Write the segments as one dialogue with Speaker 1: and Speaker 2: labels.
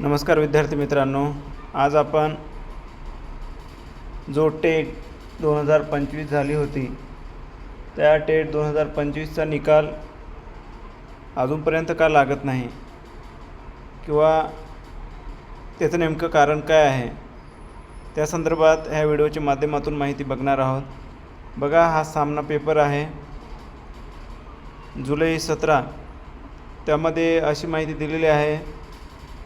Speaker 1: नमस्कार विद्यार्थी मित्रांनो आज आपण जो टेट दोन हजार पंचवीस झाली होती त्या टेट दोन हजार पंचवीसचा निकाल अजूनपर्यंत का लागत नाही? किंवा त्याचं नेमकं कारण काय आहे? त्या संदर्भात ह्या व्हिडिओच्या माध्यमातून माहिती बघणार आहोत. बघा हा सामना पेपर आहे. जुलै सतरा. त्यामध्ये अशी माहिती दिलेली आहे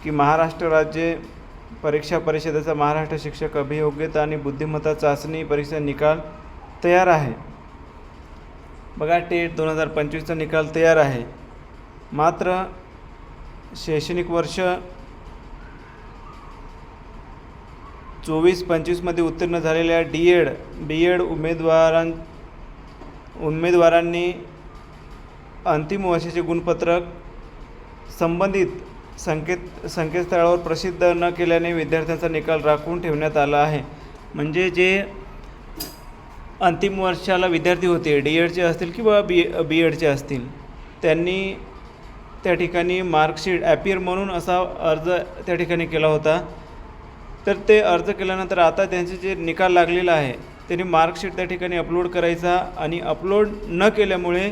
Speaker 1: की महाराष्ट्र राज्य परीक्षा परिषदेचा महाराष्ट्र शिक्षक अभियोग्यता आणि बुद्धिमत्ता चाचणी परीक्षा निकाल तयार आहे. बघा टेट दोन हजार पंचवीसचा निकाल तयार आहे. मात्र शैक्षणिक वर्ष चोवीस पंचवीसमध्ये उत्तीर्ण झालेल्या डी एड बी एड उमेदवारां उमेदवारांनी अंतिम वर्षाचे गुणपत्रक संबंधित संकेत संकेतस्थळावर प्रसिद्ध न केल्याने विद्यार्थ्यांचा निकाल राखून ठेवण्यात आला आहे. म्हणजे जे अंतिम वर्षाला विद्यार्थी होते डी एडचे असतील किंवा बी बी एडचे असतील त्यांनी त्या ठिकाणी मार्कशीट ॲपियर म्हणून असा अर्ज त्या ठिकाणी केला होता. तर ते अर्ज केल्यानंतर आता त्यांचे जे निकाल लागलेला आहे त्यांनी मार्कशीट त्या ठिकाणी अपलोड करायचा आणि अपलोड न केल्यामुळे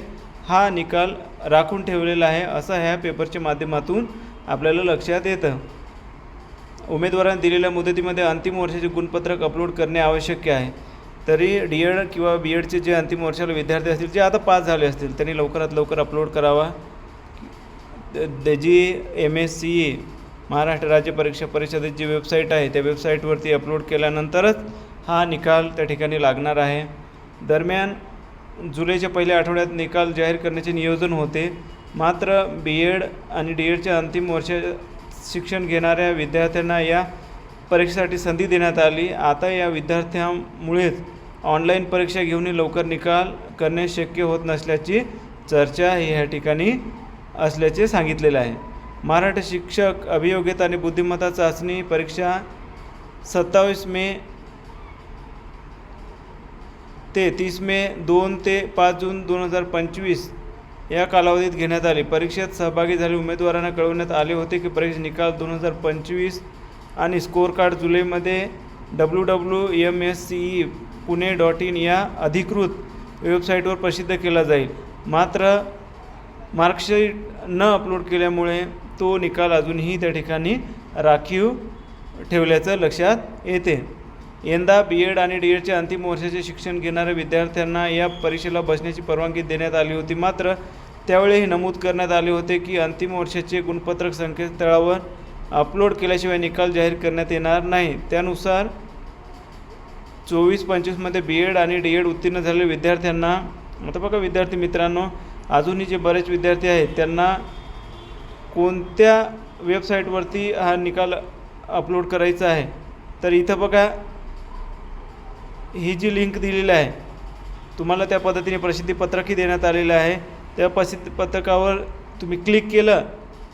Speaker 1: हा निकाल राखून ठेवलेला आहे असं ह्या पेपरच्या माध्यमातून आपल्याला लक्षात येतं. उमेदवारांनी दिलेल्या मुदतीमध्ये अंतिम वर्षाचे गुणपत्रक अपलोड करणे आवश्यक आहे. तरी डी एड किंवा बी एडचे जे अंतिम वर्षाला विद्यार्थी असतील जे आता पास झाले असतील त्यांनी लवकरात लवकर अपलोड करावा. जी M S C E Maharashtra राज्य परीक्षा परिषदेची जी वेबसाईट आहे त्या वेबसाईटवरती अपलोड केल्यानंतरच हा निकाल त्या ठिकाणी लागणार आहे. दरम्यान जुलैच्या पहिल्या आठवड्यात निकाल जाहीर करण्याचे नियोजन होते. मात्र बी एड आणि डी एडच्या अंतिम वर्ष शिक्षण घेणाऱ्या विद्यार्थ्यांना या परीक्षेसाठी संधी देण्यात आली. आता या विद्यार्थ्यांमुळेच ऑनलाईन परीक्षा घेऊनही लवकर निकाल करणे शक्य होत नसल्याची चर्चा ही ह्या ठिकाणी असल्याचे सांगितलेले आहे. महाराष्ट्र शिक्षक अभियोग्यता आणि बुद्धिमत्ता चाचणी परीक्षा सत्तावीस मे ते तीस मे दोन ते पाच जून दोन हजार पंचवीस या कालावधीत घेण्यात आली. परीक्षेत सहभागी झाले उमेदवारांना कळवण्यात आले होते की परीक्षा निकाल दोन हजार पंचवीस आणि स्कोअर कार्ड जुलैमध्ये W W M S C E Pune dot in या अधिकृत वेबसाईटवर प्रसिद्ध केला जाईल. मात्र मार्कशीट न अपलोड केल्यामुळे तो निकाल अजूनही त्या ठिकाणी राखीव ठेवल्याचं लक्षात येते. यंदा बी एड आणि डी एडच्या अंतिम वर्षाचे शिक्षण घेणाऱ्या विद्यार्थ्यांना या परीक्षेला बसण्याची परवानगी देण्यात आली होती. मात्र त्यावेळी हे नमूद करण्यात आले होते की अंतिम वर्षाचे गुणपत्रक संकेतस्थळावर अपलोड केल्याशिवाय निकाल जाहीर करण्यात येणार नाही. त्यानुसार चोवीस पंचवीसमध्ये बी एड आणि डी एड उत्तीर्ण झालेल्या विद्यार्थ्यांना आता बघा विद्यार्थी मित्रांनो अजूनही जे बरेच विद्यार्थी आहेत त्यांना कोणत्या वेबसाईटवरती हा निकाल अपलोड करायचा आहे? तर इथं बघा ही जी लिंक दिलेली आहे तुम्हाला त्या पद्धतीने प्रसिद्धीपत्रकही देण्यात आलेलं आहे. त्या प्रसिद्धीपत्रकावर तुम्ही क्लिक केलं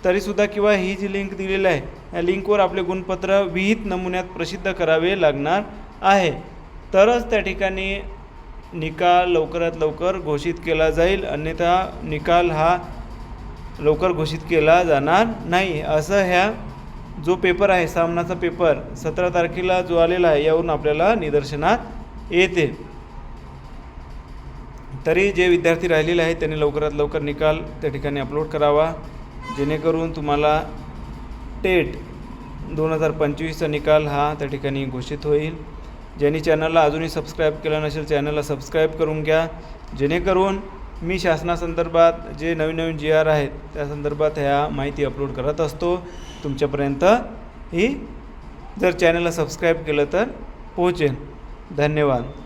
Speaker 1: तरीसुद्धा किंवा ही जी लिंक दिलेली आहे या लिंकवर आपले गुणपत्र विहित नमुन्यात प्रसिद्ध करावे लागणार आहे. तरच त्या ठिकाणी निकाल लवकरात लवकर घोषित केला जाईल अन्यथा निकाल हा लवकर घोषित केला जाणार नाही. असं ह्या जो पेपर आहे सामनाचा पेपर सतरा तारखेला जो आलेला आहे यावरून आपल्याला निदर्शनात येते. तरी जे विद्यार्थी राहिलेले आहेत त्यांनी लवकरात लवकर निकाल त्या ठिकाणी अपलोड करावा. जेणेकरून तुम्हाला टेट दोन हजार पंचवीसचा निकाल हा त्या ठिकाणी घोषित होईल. ज्यांनी चॅनलला अजूनही सबस्क्राईब केलं नसेल चॅनलला सबस्क्राईब करून घ्या. जेणेकरून मी शासनासंदर्भात जे नवीन नवीन जी आर आहेत त्या संदर्भात ह्या माहिती अपलोड करत असतो. तुमच्यापर्यंत ही जर चॅनलला सबस्क्राईब केलं तर पोहोचेल. धन्यवाद.